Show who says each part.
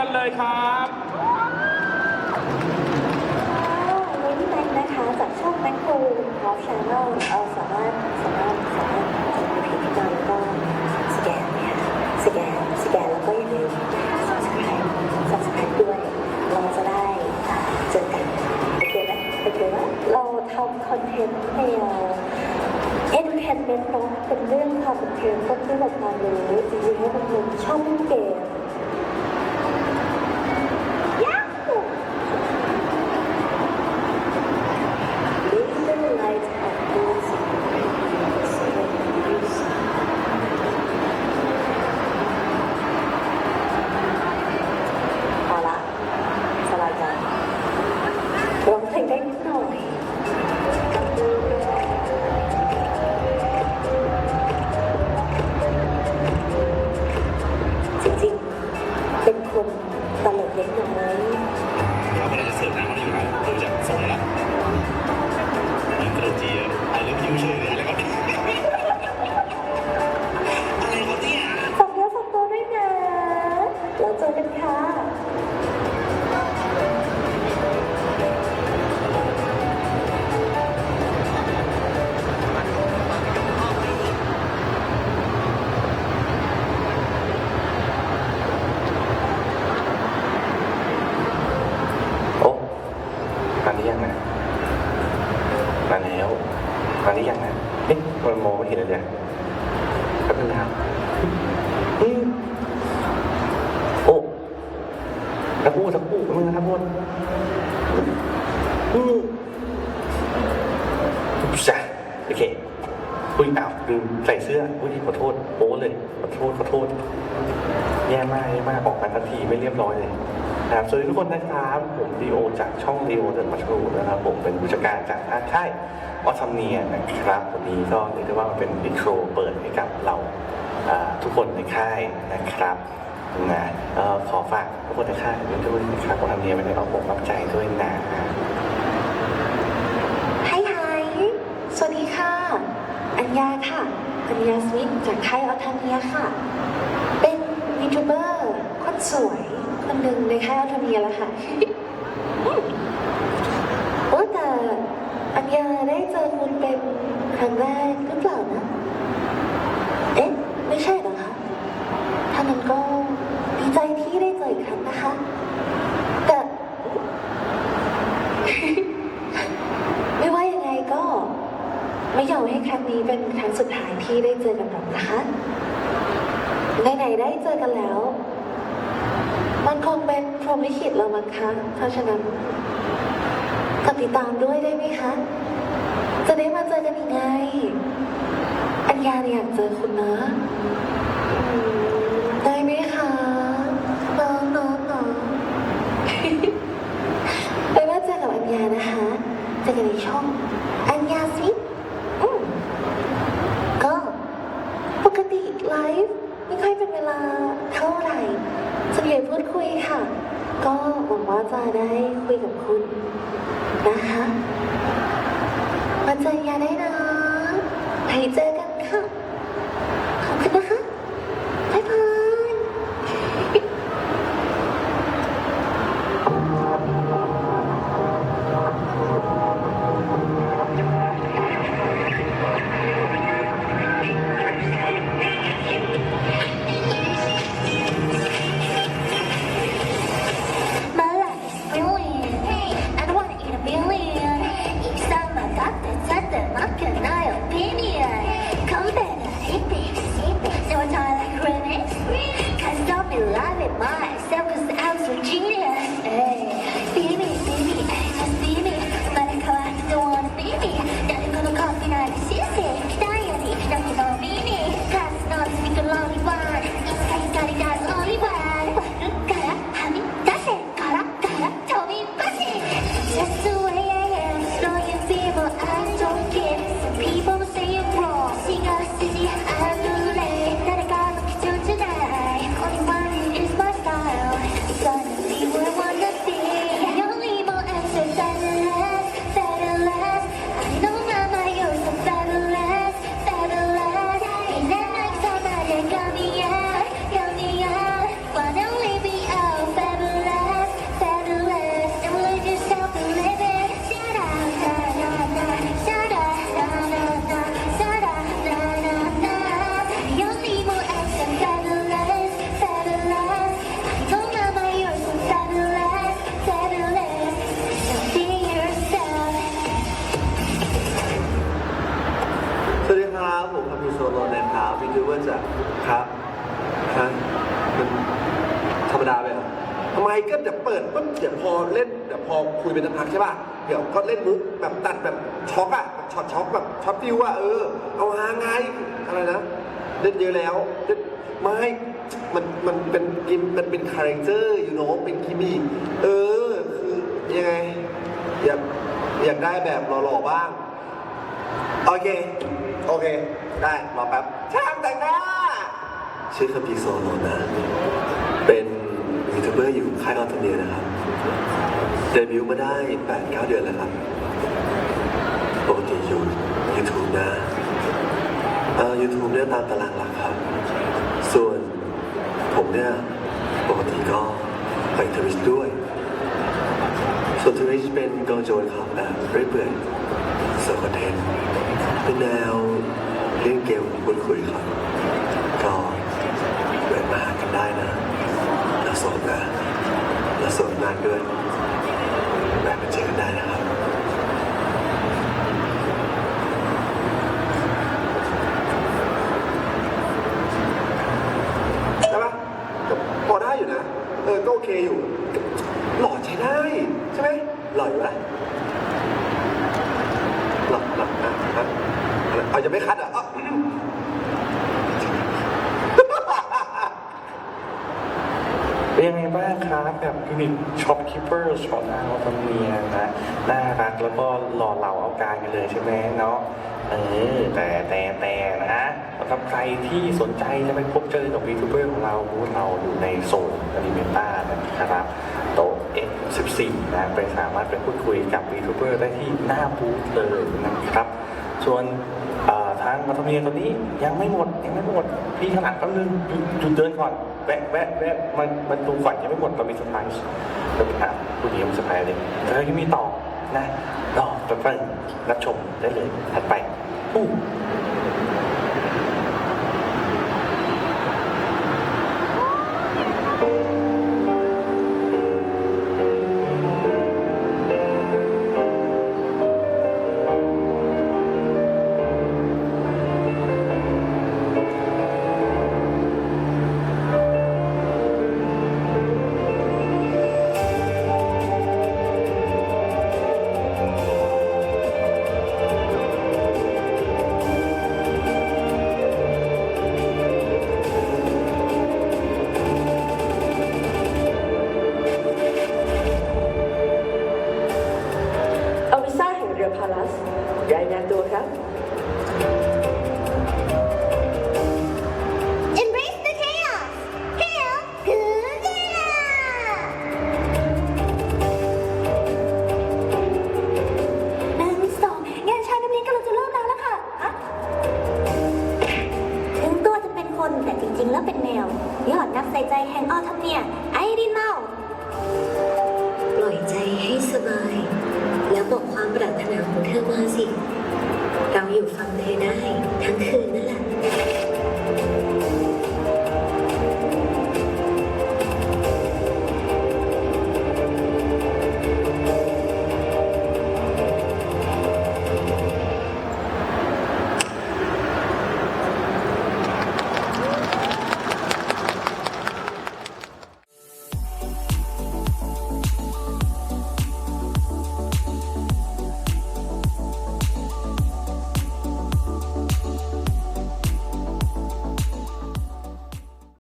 Speaker 1: กันเลยครับ
Speaker 2: วันนี้แม็กนะคะจากช่องแม็กโครคอฟชาแนลเออสามารถสามารถสามารถกดผิดที่มาแล้วก็สแกนเนี่ยสแกนสแกนแล้วก็อย่าลืม subscribe subscribe ด้วยเราจะได้เจอกันโอเคไหมโอเคไหมเราทำคอนเทนต์แนว entertainment เนาะเป็นเรื่องความบันเทิงต้นด้วยแบบความรู้จริงๆแล้วเป็นคนชอบเล่นเกม นี้ยังนะ
Speaker 3: เอ๊ะมันมอ
Speaker 4: งไม่เห็นเลยเนี่ยแป๊บนึงนะครับอืมโอ้ตะพูตะพูมึงนะครับพูดอืมจ้ะโอเคอุ้ยอ้าวลืมใส่เสื้ออุ้ยขอโทษโอ้เลยขอโทษขอโทษแย่มากแย่มากออกมาทันทีไม่เรียบร้อยเลยนะครับสวัสดีทุกคนนะครับ ผมดีโอจากช่องดีโอเดินมาชูนะครับ ผมเป็นผู้จัดการจากทาค่าย ออทมเนียนะครับวันนี้ก็เรียกได้ว่ามันเป็นอินโทรเปิดให้กับเราทุกคนในค่ายนะครับนะออขอฝากทุกคนในค่ายด้วยนะครับออทมเนียไม่ได้เอาผมรับใจด้วยนะ
Speaker 2: ไฮไฮสวัสดีค่ะ อัญญาค่ะอัญญาสมิธจากค่ายออทาเนียค่ะ เป็นยูทูบเบอร์คนสวยคนหนึ่งในค่ายออทาเนียแล้วค่ะ โอ้แต่อัญญาได้เจอคุณเป็นครั้งแรกหรือเปล่านะ เอ๊ะ ไม่ใช่เหรอคะ ถ้านั้นก็ดีใจที่ได้เจออีกครั้งนะคะ แต่ ไม่ว่ายังไงก็ ไม่อยากให้ครั้งนี้เป็นครั้งสุดท้ายที่ได้เจอกันหรอกนะคะไหนๆได้เจอกันแล้ว มันคงเป็นพรหมลิขิตแล้วมั้งคะ เพราะฉะนั้นกติดตามด้วยได้ไหมคะ จะได้มาเจอกันอีกไง อัญญาเนี่ยอยากเจอคุณนะอืมได้ไหมคะน้องน้องน้อง ไปว่าเจอกับอัญญานะคะเจอกันในช่อง อัญญาสิอืมก็ปกติไลฟ์ไม่ค่อยเป็นเวลาเท่าไหร่ส่วนใหญ่พูดคุยค่ะ ก็หวังว่าจะได้คุยกับคุณนะคะมาเจออัญญาได้นะไปเจอกัน
Speaker 4: เดี๋
Speaker 1: ยวพอเล่นเดี๋ยวพอคุยเป็นพักใช่ป่ะเดี๋ยวก็เล่นมุกแบบตัดแบบช็อกอะแบบช็อตช็อกแบบช็อตฟิวอะเออ เอาฮาไงอะไรนะ เล่นเยอะแล้วเล่นไม่มันมันเป็นกิมมันเป็นคาแรคเตอร์อยู่เนาะเป็นกิมมี่เออคือยังไงอยากอยากได้แบบหล่อๆบ้าง โอเค โอเค ได้รอแป๊บช่างแต่งหน้าชื่อคัมพีร์โซโลนะ เป็นยูทูบอร์อยู่ค่ายออโตเนียนะครับ เดบิวต์มาได้8-9เดือนแล้วครับปกติอยู่ YouTube นะเอ่อ YouTube เนี่ยตามตารางหลักครับ ส่วนผมเนี่ยปกติก็ไปทวิชด้วย ส่วนทวิชเป็นกองโจรครับแบบเรื่อยเปื่อยสคอนเทนต์เป็นแนวเล่นเกมพูดคุยครับ ก็แวะมาหากันได้นะเราโสด นะเราสดนานด้วยแวะมาเจอกันได้นะครับใช่ปะก็พอได้อยู่นะ เออ ก็โอเคอยู่ หล่อใช้ได้ ใช่ไหมหล่ออยู่ปะหล่อหล่อนะนะอะไรเอาจะไม่คัดอะ อ้าว
Speaker 4: เป็นยังไงบ้างครับกับยูนิตช็อปคิปเปอร์ช็อปนาตเมียนะน่ารักแล้วก็หล่อเหลาเอาการกันเลยใช่ไหมเนาะเออแต่แต่แต่นะสำหรับใครที่สนใจจะไปพบเจอกับวีทูเบอร์ของเราบูธเราอยู่ในโซนอนิเมต้านะครับโต๊ะ F14 นะไปสามารถไปพูดคุยกับวีทูเบอร์ได้ที่หน้าบูธเลยนะครับ ส่วนเางมาทเนียตัวนี้ยังไม่หมดยังไม่หมด พี่ขนาดแป๊บนึงหยุดเดินก่อนแวะแวะแวะมันมันดูก่อนยังไม่หมดเรามีเซอร์ไพรส์เราอะผู้หญิงมีเซอร์ไพรส์เลยแล้วยังมีต่อนะรอแป๊บนึงรับชมได้เลยถัดไปอู้า
Speaker 5: อยู่ฟังเธอได้ทั้งคืนนั่นแหละ